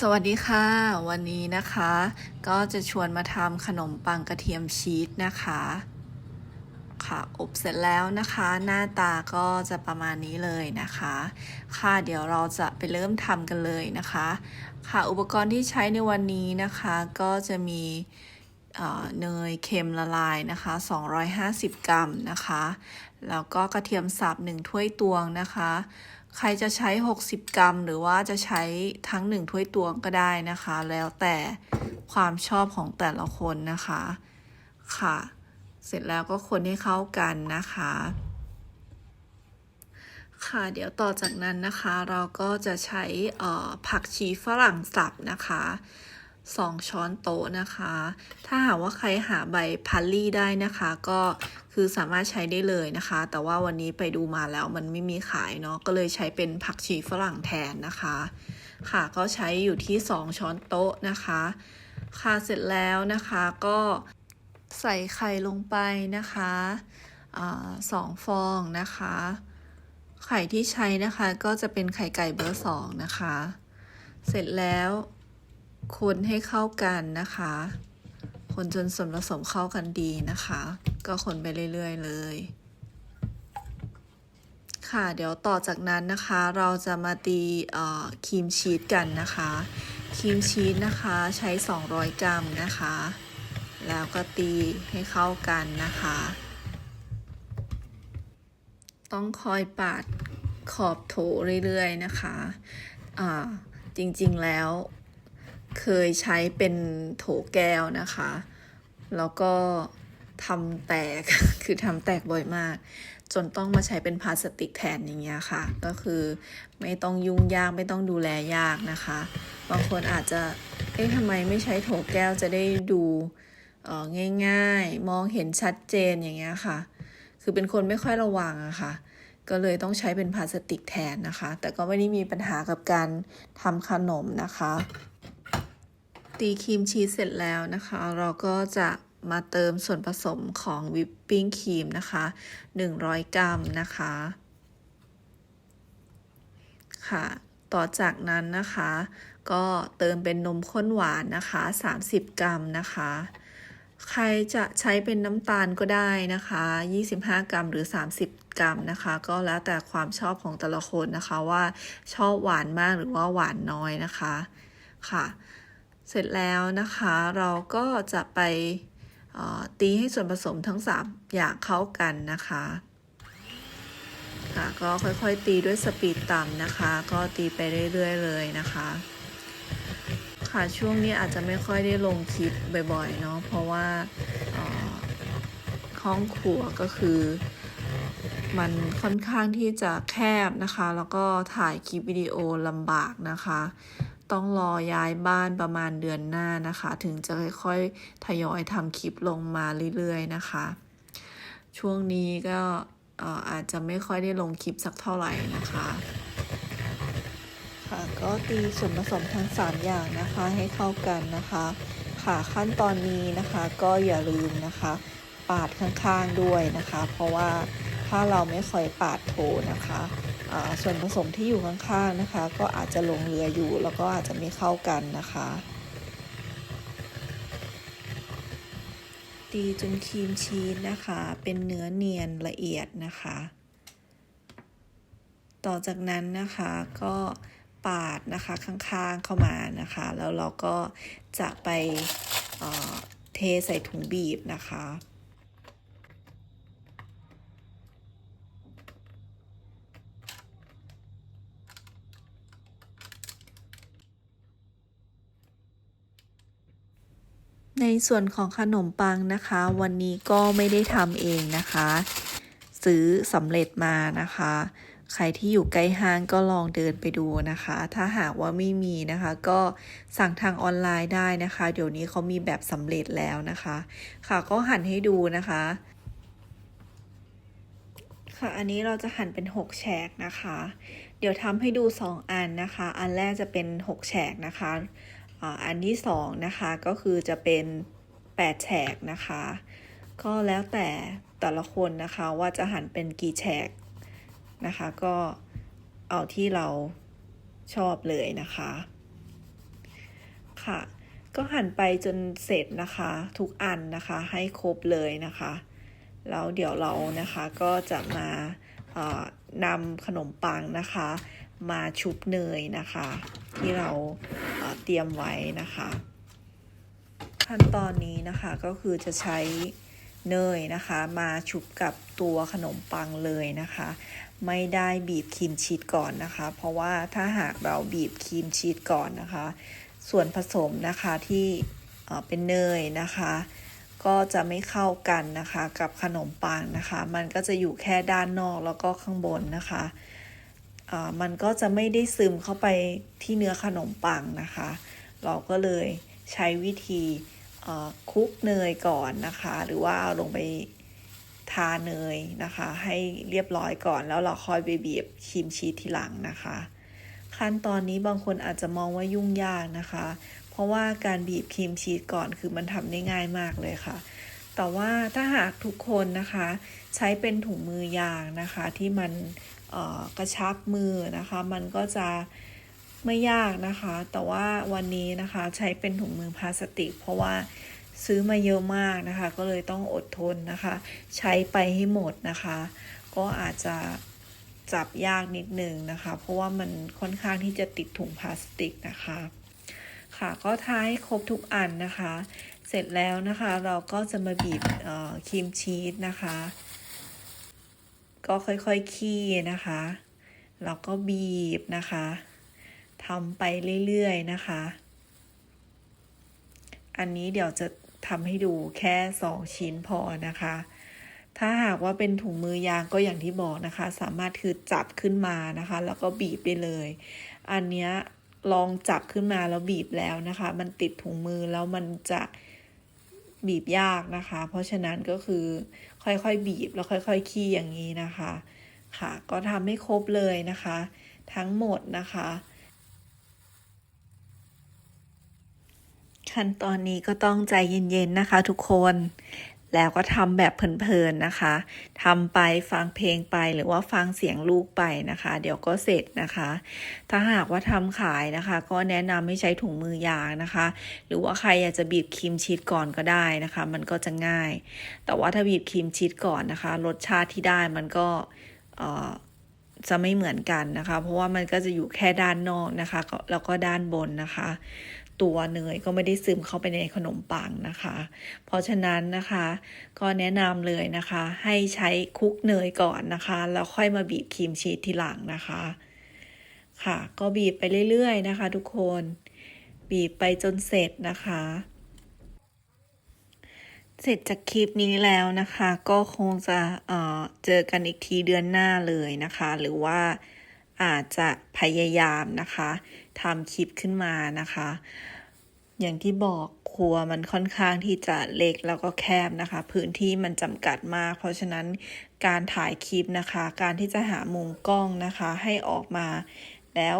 สวัสดีค่ะ วันนี้นะคะ ก็จะชวนมาทำขนมปังกระเทียมชีสนะคะ ค่ะอบเสร็จแล้วนะคะ หน้าตาก็จะประมาณนี้เลยนะคะ ค่ะเดี๋ยวเราจะไปเริ่มทำกันเลยนะคะ ค่ะอุปกรณ์ที่ใช้ในวันนี้นะคะ ก็จะมีเนยเค็มละลายนะคะ 250 กรัมนะคะ แล้วก็กระเทียมสับ1ถ้วยตวงนะคะ ใครจะใช้ 60 กรัม หรือว่าจะใช้ทั้ง 1 ถ้วยตวงก็ได้นะคะ แล้วแต่ความชอบของแต่ละคนนะคะ ค่ะ เสร็จแล้วก็คนให้เข้ากันนะคะ ค่ะเดี๋ยวต่อจากนั้นนะคะ เราก็จะใช้ผักชีฝรั่งสับนะคะสองช้อนโต๊ะนะคะ ถ้าหากว่าใครหาใบพัลลี่ได้นะคะ ก็ คือสามารถใช้ได้เลยนะคะ แต่ว่าวันนี้ไปดูมาแล้วมันไม่มีขายเนาะก็เลยใช้เป็นผักชีฝรั่งแทนนะคะ ค่ะก็ใช้อยู่ที่ 2 ช้อนโต๊ะนะคะ ค่ะเสร็จแล้วนะคะก็ใส่ไข่ลงไปนะคะอาสองฟองนะคะ ไข่ที่ใช้นะคะก็จะเป็นไข่ไก่เบอร์สองนะคะ เสร็จแล้วคนให้เข้ากันนะคะ คนจนส่วนผสมเข้ากันดีนะคะ ก็คนไปเรื่อยๆเลย ค่ะเดี๋ยวต่อจากนั้นนะคะเราจะมาตีครีมชีสกันนะคะครีมชีสนะคะใช้ 200 กรัมนะคะ แล้วก็ตีให้เข้ากันนะคะ ต้องคอยปาดขอบโถเรื่อยๆนะคะอ่าจริงๆแล้วเคยใช้เป็นโถแก้วนะคะ แล้วก็ ทำแตก คือทำแตกบ่อยมาก จนต้องมาใช้เป็นพลาสติกแทนอย่างเงี้ยค่ะ ก็คือไม่ต้องยุ่งยากไม่ต้องดูแลยากนะคะ บางคนอาจจะ เอ๊ะทำไมไม่ใช้โถแก้วจะได้ดูเอ่อง่ายๆ มองเห็นชัดเจนอย่างเงี้ยค่ะ คือเป็นคนไม่ค่อยระวังอะค่ะ ก็เลยต้องใช้เป็นพลาสติกแทนนะคะ แต่ก็ไม่ได้มีปัญหากับการทำขนมนะคะ ตีครีมชีสเสร็จแล้วนะคะ เราก็จะ มาเติมส่วนผสมของวิปปิ้งครีมนะคะ 100 กรัมนะคะ ค่ะ ต่อจากนั้นนะคะ ก็เติมเป็นนมข้นหวานนะคะ 30 กรัมนะคะ ใครจะใช้เป็นน้ำตาลก็ได้นะคะ 25 กรัมหรือ 30 กรัมนะคะ ก็แล้วแต่ความชอบของแต่ละคนนะคะว่าชอบหวานมากหรือว่าหวานน้อยนะคะ ค่ะ เสร็จแล้วนะคะเราก็จะไป ตีให้ส่วนผสมทั้ง 3 อย่างเข้ากันนะคะค่ะก็ค่อยๆตีด้วยสปีดต่ำนะคะ ก็ตีไปเรื่อยๆเลยนะคะ ค่ะช่วงนี้อาจจะไม่ค่อยได้ลงคลิปบ่อยๆเนาะเพราะว่าห้องครัวก็คือ มันค่อนข้างที่จะแคบนะคะ แล้วก็ถ่ายคลิปวิดีโอลำบากนะคะ ต้องรอย้ายบ้านประมาณเดือนหน้านะคะ ถึงจะค่อยๆทยอยทำคลิปลงมาเรื่อยๆนะคะ ช่วงนี้ก็อาจจะไม่ค่อยได้ลงคลิปสักเท่าไหร่นะคะ ค่ะก็ตีส่วนผสมทั้ง 3 อย่างนะคะให้เข้ากันนะคะ ค่ะขั้นตอนนี้นะคะก็อย่าลืมนะคะ ปาดข้างๆด้วยนะคะ เพราะว่าถ้าเราไม่ค่อยปาดโถนะคะ ส่วนผสมที่อยู่ข้างๆนะคะ ก็อาจจะลงเหลืออยู่แล้วก็อาจจะไม่เข้ากันนะคะ ตีจนครีมชีสนะคะ เป็นเนื้อเนียนละเอียดนะคะ ต่อจากนั้นนะคะก็ปาดนะคะข้างๆเข้ามานะคะ แล้วเราก็จะไปเเทใส่ถุงบีบนะคะ ในส่วนของขนมปังนะคะ วันนี้ก็ไม่ได้ทำเองนะคะ ซื้อสำเร็จมานะคะ ใครที่อยู่ใกล้ห้างก็ลองเดินไปดูนะคะ ถ้าหากว่าไม่มีนะคะ ก็สั่งทางออนไลน์ได้นะคะ เดี๋ยวนี้เขามีแบบสำเร็จแล้วนะคะ ค่ะก็หั่นให้ดูนะคะ ค่ะอันนี้เราจะหั่นเป็น 6 แฉกนะคะ เดี๋ยวทำให้ดู 2 อันนะคะ อันแรกจะเป็น 6 แฉกนะคะ อันที่2นะคะก็คือจะเป็น8แฉกนะคะ ก็แล้วแต่แต่ละคนนะคะว่าจะหั่นเป็นกี่แฉกนะคะ ก็เอาที่เราชอบเลยนะคะ ค่ะ ก็หั่นไปจนเสร็จนะคะ ทุกอันนะคะให้ครบเลยนะคะแล้วเดี๋ยวเรานะคะก็จะมาเอ่อนำขนมปังนะคะ มาชุบเนยนะคะ ที่เรา เตรียมไว้นะคะ ขั้นตอนนี้นะคะก็คือจะใช้เนยนะคะมาชุบกับตัวขนมปังเลยนะคะ ไม่ได้บีบครีมชีสก่อนนะคะ เพราะว่าถ้าหากเราบีบครีมชีสก่อนนะคะ ส่วนผสมนะคะที่เป็นเนยนะคะ ก็จะไม่เข้ากันนะคะ กับขนมปังนะคะ มันก็จะอยู่แค่ด้านนอกแล้วก็ข้างบนนะคะ มันก็จะไม่ได้ซึมเข้าไปที่เนื้อขนมปังนะคะ เราก็เลยใช้วิธีคลุกเนยก่อนนะคะ หรือว่าเอาลงไปทาเนยนะคะ ให้เรียบร้อยก่อนแล้วเราค่อยไปบีบครีมชีสทีหลังนะคะ ขั้นตอนนี้บางคนอาจจะมองว่ายุ่งยากนะคะ เพราะว่าการบีบครีมชีสก่อนคือมันทำได้ง่ายมากเลยค่ะ แต่ว่าถ้าหากทุกคนนะคะ ใช้เป็นถุงมือยางนะคะ ที่มันกระชับมือนะคะ มันก็จะไม่ยากนะคะ แต่ว่าวันนี้นะคะใช้เป็นถุงมือพลาสติก เพราะว่าซื้อมาเยอะมากนะคะ ก็เลยต้องอดทนนะคะ ใช้ไปให้หมดนะคะ ก็อาจจะจับยากนิดนึงนะคะ เพราะว่ามันค่อนข้างที่จะติดถุงพลาสติกนะคะ ค่ะก็ท้าให้ครบทุกอันนะคะ เสร็จแล้วนะคะ เราก็จะมาบีบครีมชีสนะคะ ก็ค่อยๆคี่นะคะแล้วก็บีบนะคะทำไปเรื่อยๆนะคะ อันนี้เดี๋ยวจะทำให้ดูแค่สองชิ้นพอนะคะ ถ้าหากว่าเป็นถุงมือยางก็อย่างที่บอกนะคะ สามารถคือจับขึ้นมานะคะ แล้วก็บีบได้เลย อันเนี้ยลองจับขึ้นมาแล้วบีบแล้วนะคะ มันติดถุงมือแล้วมันจะ บีบยากนะคะ เพราะฉะนั้นก็คือค่อยๆบีบแล้วค่อยๆขี้อย่างนี้นะคะ ค่ะ ก็ทำให้ครบเลยนะคะ ทั้งหมดนะคะ ขั้นตอนนี้ก็ต้องใจเย็นๆนะคะทุกคน แล้วก็ทำแบบเพลินๆนะคะทำไปฟังเพลงไปหรือว่าฟังเสียงลูกไปนะคะ เดี๋ยวก็เสร็จนะคะ ถ้าหากว่าทำขายนะคะ ก็แนะนำให้ใช้ถุงมือยางนะคะ หรือว่าใครอยากจะบีบครีมชีสก่อนก็ได้นะคะ มันก็จะง่าย แต่ว่าถ้าบีบครีมชีสก่อนนะคะ รสชาติที่ได้มันก็จะไม่เหมือนกันนะคะ เพราะว่ามันก็จะอยู่แค่ด้านนอกนะคะแล้วก็ด้านบนนะคะ ตัวเนยก็ไม่ได้ซึมเข้าไปในขนมปังนะคะ เพราะฉะนั้นนะคะก็แนะนำเลยนะคะ ให้ใช้คุกเนยก่อนนะคะ แล้วค่อยมาบีบครีมชีสทีหลังนะคะ ค่ะ ก็บีบไปเรื่อยๆนะคะ ทุกคนบีบไปจนเสร็จนะคะ เสร็จจากคลิปนี้แล้วนะคะ ก็คงจะเออเจอกันอีกทีเดือนหน้าเลยนะคะ หรือว่าอาจจะพยายามนะคะ ทำคลิปขึ้นมานะคะ อย่างที่บอกครัวมันค่อนข้างที่จะเล็กแล้วก็แคบนะคะ พื้นที่มันจำกัดมาก เพราะฉะนั้นการถ่ายคลิปนะคะ การที่จะหามุมกล้องนะคะ ให้ออกมา แล้ว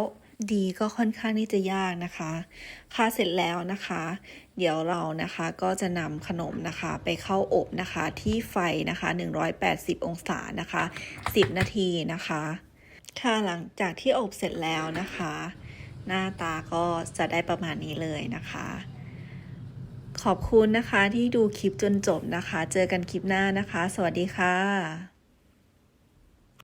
ดีก็ค่อนข้างที่จะยากนะคะ ค่ะเสร็จแล้วนะคะ เดี๋ยวเรานะคะก็จะนำขนมนะคะไปเข้าอบนะคะที่ไฟนะคะ 180 องศานะคะ 10 นาทีนะคะ ค่ะหลังจากที่อบเสร็จแล้วนะคะ หน้าตาก็จะได้ประมาณนี้เลยนะคะ ขอบคุณนะคะที่ดูคลิปจนจบนะคะ เจอกันคลิปหน้านะคะ สวัสดีค่ะ